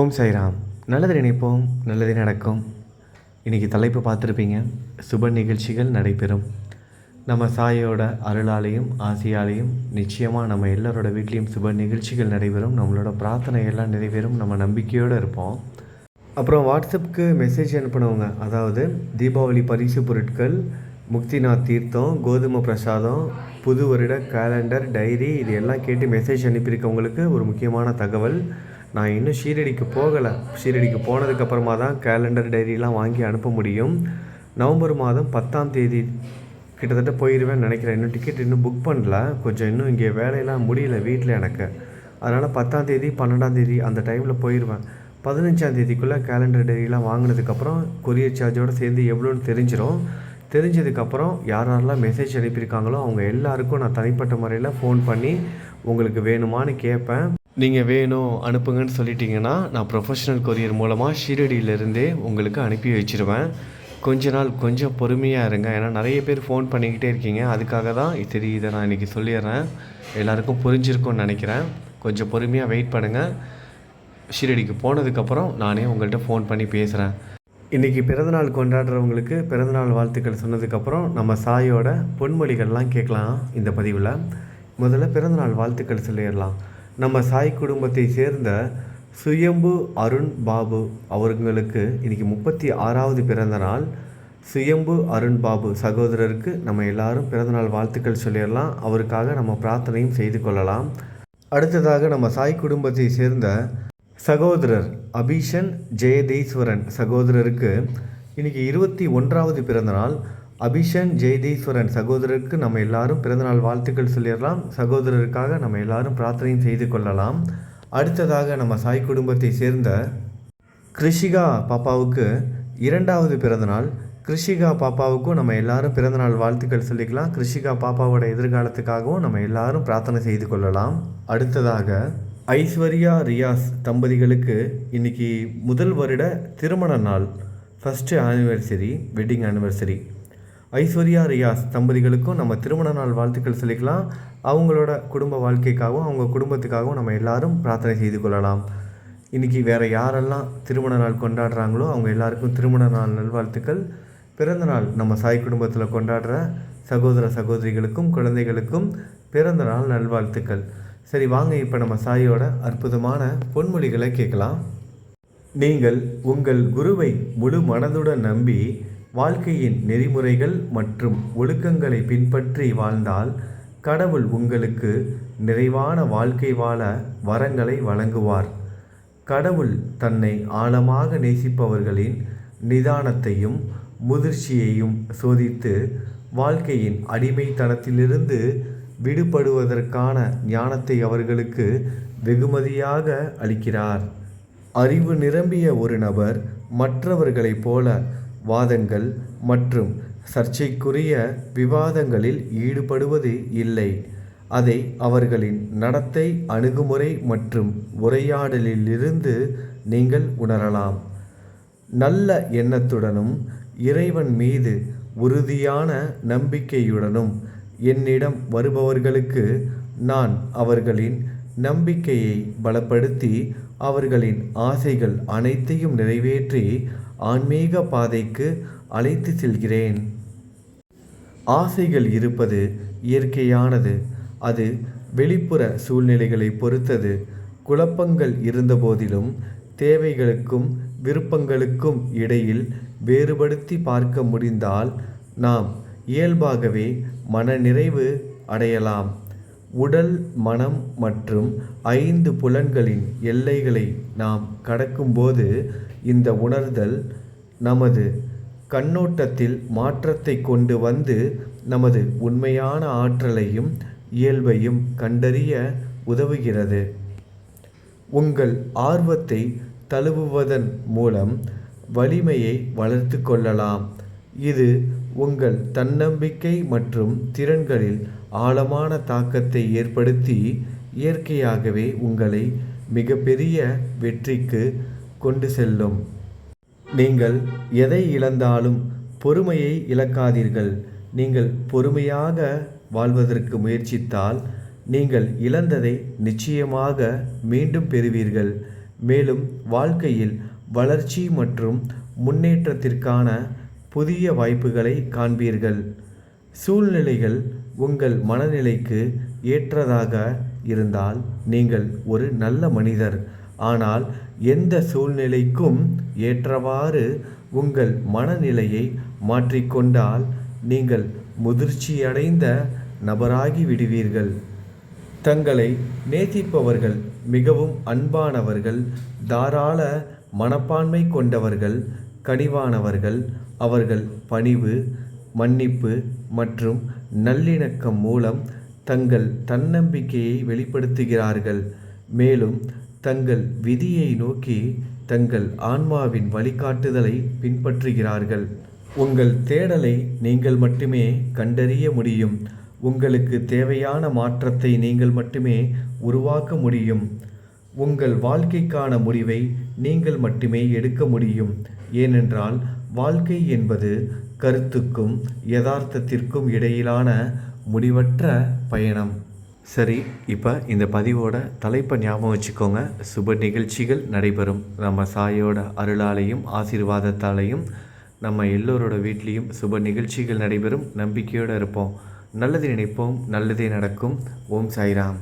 ஓம் சாய்ராம். நல்லது நினைப்போம் நல்லது நடக்கும். இன்றைக்கி தலைப்பு பார்த்துருப்பீங்க சுப நிகழ்ச்சிகள் நடைபெறும். நம்ம சாயோட அருளாலையும் ஆசையாலையும் நிச்சயமாக நம்ம எல்லாரோட வீட்லேயும் சுப நிகழ்ச்சிகள் நடைபெறும். நம்மளோட பிரார்த்தனை எல்லாம் நிறைவேறும். நம்ம நம்பிக்கையோடு இருப்போம். அப்புறம் வாட்ஸ்அப்புக்கு மெசேஜ் அனுப்பினவங்க அதாவது தீபாவளி பரிசு பொருட்கள் முக்திநாத் தீர்த்தம் கோதுமை பிரசாதம் புது வருட கேலண்டர் டைரி இது எல்லாம் கேட்டு மெசேஜ் அனுப்பியிருக்கவங்களுக்கு ஒரு முக்கியமான தகவல். நான் இன்னும் ஷீரடிக்கு போகலை. ஷீரடிக்கு போனதுக்கப்புறமா தான் கேலண்டர் டைரிலாம் வாங்கி அனுப்ப முடியும். நவம்பர் மாதம் பத்தாம் தேதி கிட்டத்தட்ட போயிடுவேன்னு நினைக்கிறேன். இன்னும் டிக்கெட் இன்னும் புக் பண்ணல. கொஞ்சம் இன்னும் இங்கே வேலையெல்லாம் முடியல வீட்டில் எனக்கு. அதனால் பத்தாம் தேதி பன்னெண்டாம் தேதி அந்த டைமில் போயிடுவேன் பதினஞ்சாம் தேதிக்குள்ளே கேலண்டர் டைரிலாம் வாங்கினதுக்கப்புறம் கொரியர் சார்ஜோடு சேர்ந்து எவ்வளோன்னு தெரிஞ்சிடும் தெரிஞ்சதுக்கப்புறம் யார் யாரெல்லாம் மெசேஜ் அனுப்பியிருக்காங்களோ அவங்க எல்லாருக்கும் நான் தனிப்பட்ட முறையில் ஃபோன் பண்ணி உங்களுக்கு வேணுமான்னு கேட்பேன். நீங்கள் வேணும் அனுப்புங்கன்னு சொல்லிட்டீங்கன்னா நான் ப்ரொஃபஷனல் கொரியர் மூலமாக ஷீரடியிலேருந்தே உங்களுக்கு அனுப்பி வச்சிருவேன். கொஞ்ச நாள் கொஞ்சம் பொறுமையாக இருங்க. ஏன்னா நிறைய பேர் ஃபோன் பண்ணிக்கிட்டே இருக்கீங்க. அதுக்காக தான் சரி இதை நான் இன்றைக்கி சொல்லிடுறேன். எல்லாருக்கும் புரிஞ்சிருக்கும்னு நினைக்கிறேன். கொஞ்சம் பொறுமையாக வெயிட் பண்ணுங்கள் ஷீரடிக்கு போனதுக்கப்புறம் நானே உங்கள்கிட்ட ஃபோன் பண்ணி பேசுகிறேன் இன்றைக்கி பிறந்தநாள் கொண்டாடுறவங்களுக்கு பிறந்தநாள் வாழ்த்துக்கள் சொன்னதுக்கப்புறம் நம்ம சாயோட பொன்மொழிகள்லாம் கேட்கலாம் இந்த பதிவில். முதல்ல பிறந்தநாள் வாழ்த்துக்கள் சொல்லிடலாம். நம்ம சாய் குடும்பத்தை சேர்ந்த சுயம்பு அருண் பாபு அவர்களுக்கு இன்றைக்கி முப்பத்தி ஆறாவது பிறந்த நாள். சுயம்பு அருண் பாபு சகோதரருக்கு நம்ம எல்லாரும் பிறந்தநாள் வாழ்த்துக்கள் சொல்லிடலாம். அவருக்காக நம்ம பிரார்த்தனையும் செய்து கொள்ளலாம். அடுத்ததாக நம்ம சாய் குடும்பத்தை சேர்ந்த சகோதரர் அபிஷன் ஜெயதீஸ்வரன் சகோதரருக்கு இன்றைக்கி இருபத்தி ஒன்றாவது பிறந்தநாள் அபிஷன் ஜெயதீஸ்வரன் சகோதரருக்கு நம்ம எல்லாரும் பிறந்தநாள் வாழ்த்துக்கள் சொல்லிடலாம். சகோதரருக்காக நம்ம எல்லாரும் பிரார்த்தனையும் செய்து கொள்ளலாம். அடுத்ததாக நம்ம சாய் குடும்பத்தை சேர்ந்த கிருஷிகா பாப்பாவுக்கு இரண்டாவது பிறந்தநாள். கிருஷிகா பாப்பாவுக்கும் நம்ம எல்லாரும் பிறந்தநாள் வாழ்த்துக்கள் சொல்லிக்கலாம். கிருஷிகா பாப்பாவோட எதிர்காலத்துக்காகவும் நம்ம எல்லாரும் பிரார்த்தனை செய்து கொள்ளலாம். அடுத்ததாக ஐஸ்வர்யா ரியாஸ் தம்பதிகளுக்கு இன்னைக்கு முதல் வருட திருமண நாள். First anniversary wedding anniversary Aishwarya Riyaz தம்பதிகளுக்கும் நம்ம திருமண நாள் வாழ்த்துக்கள் சொல்லிக்கலாம். அவங்களோட குடும்ப வாழ்க்கைக்காகவும் அவங்க குடும்பத்துக்காகவும் நம்ம எல்லாரும் பிரார்த்தனை செய்து கொள்ளலாம். இன்றைக்கி வேறு யாரெல்லாம் திருமண நாள் கொண்டாடுறாங்களோ அவங்க எல்லாருக்கும் திருமண நாள் நல்வாழ்த்துக்கள். பிறந்த நாள் நம்ம சாய் குடும்பத்தில் கொண்டாடுற சகோதர சகோதரிகளுக்கும் குழந்தைகளுக்கும் பிறந்த நாள் நல்வாழ்த்துக்கள். சரி வாங்க இப்போ நம்ம சாயோட அற்புதமான பொன்மொழிகளை கேட்கலாம். நீங்கள் உங்கள் குருவை முழு மனதுடன் நம்பி வாழ்க்கையின் நெறிமுறைகள் மற்றும் ஒழுக்கங்களை பின்பற்றி வாழ்ந்தால் கடவுள் உங்களுக்கு நிறைவான வாழ்க்கை வாழ வரங்களை வழங்குவார். கடவுள் தன்னை ஆழமாக நேசிப்பவர்களின் நிதானத்தையும் முதிர்ச்சியையும் சோதித்து வாழ்க்கையின் அடிமைத்தனத்திலிருந்து விடுபடுவதற்கான ஞானத்தை அவர்களுக்கு வெகுமதியாக அளிக்கிறார். அறிவு நிரம்பிய ஒரு நபர் மற்றவர்களைப் போல வாதங்கள் மற்றும் சர்ச்சைக்குரிய விவாதங்களில் ஈடுபடுவது இல்லை. அதை அவர்களின் நடத்தை அணுகுமுறை மற்றும் உரையாடலிலிருந்து நீங்கள் உணரலாம். நல்ல எண்ணத்துடனும் இறைவன் மீது உறுதியான நம்பிக்கையுடனும் என்னிடம் வருபவர்களுக்கு நான் அவர்களின் நம்பிக்கையை பலப்படுத்தி அவர்களின் ஆசைகள் அனைத்தையும் நிறைவேற்றி ஆன்மீக பாதைக்கு அழைத்து செல்கிறேன். ஆசைகள் இருப்பது இயற்கையானது. அது வெளிப்புற சூழ்நிலைகளை பொறுத்தது. குழப்பங்கள் இருந்தபோதிலும் தேவைகளுக்கும் விருப்பங்களுக்கும் இடையில் வேறுபடுத்தி பார்க்க முடிந்தால் நாம் இயல்பாகவே மனநிறைவு அடையலாம். உடல் மனம் மற்றும் ஐந்து புலன்களின் எல்லைகளை நாம் கடக்கும்போது இந்த உணர்தல் நமது கண்ணோட்டத்தில் மாற்றத்தை கொண்டு வந்து நமது உண்மையான ஆற்றலையும் இயல்பையும் கண்டறிய உதவுகிறது. உங்கள் ஆர்வத்தை தழுவுவதன் மூலம் வலிமையை வளர்த்து கொள்ளலாம். இது உங்கள் தன்னம்பிக்கை மற்றும் திறன்களில் ஆழமான தாக்கத்தை ஏற்படுத்தி இயற்கையாகவே உங்களை மிகப்பெரிய வெற்றிக்கு கொண்டு செல்லும். நீங்கள் எதை இழந்தாலும் பொறுமையை இழக்காதீர்கள். நீங்கள் பொறுமையாக வாழ்வதற்கு முயற்சித்தால் நீங்கள் இழந்ததை நிச்சயமாக மீண்டும் பெறுவீர்கள். மேலும் வாழ்க்கையில் வளர்ச்சி மற்றும் முன்னேற்றத்திற்கான புதிய வாய்ப்புகளை காண்பீர்கள். சூழ்நிலைகள் உங்கள் மனநிலைக்கு ஏற்றதாக இருந்தால் நீங்கள் ஒரு நல்ல மனிதர். ஆனால் எந்த சூழ்நிலைக்கும் ஏற்றவாறு உங்கள் மனநிலையை மாற்றிக்கொண்டால் நீங்கள் முதிர்ச்சியடைந்த நபராகி விடுவீர்கள். தங்களை நேசிப்பவர்கள் மிகவும் அன்பானவர்கள் தாராள மனப்பான்மை கொண்டவர்கள் கனிவானவர்கள் அவர்கள் பணிவு மன்னிப்பு மற்றும் நல்லிணக்கம் மூலம் தங்கள் தன்னம்பிக்கையை வெளிப்படுத்துகிறார்கள். மேலும் தங்கள் விதியை நோக்கி தங்கள் ஆன்மாவின் வழிகாட்டுதலை பின்பற்றுகிறார்கள். உங்கள் தேடலை நீங்கள் மட்டுமே கண்டறிய முடியும். உங்களுக்கு தேவையான மாற்றத்தை நீங்கள் மட்டுமே உருவாக்க முடியும். உங்கள் வாழ்க்கைக்கான முடிவை நீங்கள் மட்டுமே எடுக்க முடியும். ஏனென்றால் வாழ்க்கை என்பது கருத்துக்கும் யதார்த்தத்திற்கும் இடையிலான முடிவற்ற பயணம். சரி இப்போ இந்த பதிவோட தலைப்பை ஞாபகம் வச்சுக்கோங்க. சுப நிகழ்ச்சிகள் நடைபெறும். நம்ம சாயோட அருளாலையும் ஆசீர்வாதத்தாலையும் நம்ம எல்லோரோட வீட்லேயும் சுப நிகழ்ச்சிகள் நடைபெறும். நம்பிக்கையோடு இருப்போம். நல்லது நினைப்போம். நல்லதே நடக்கும். ஓம் சாய்ராம்.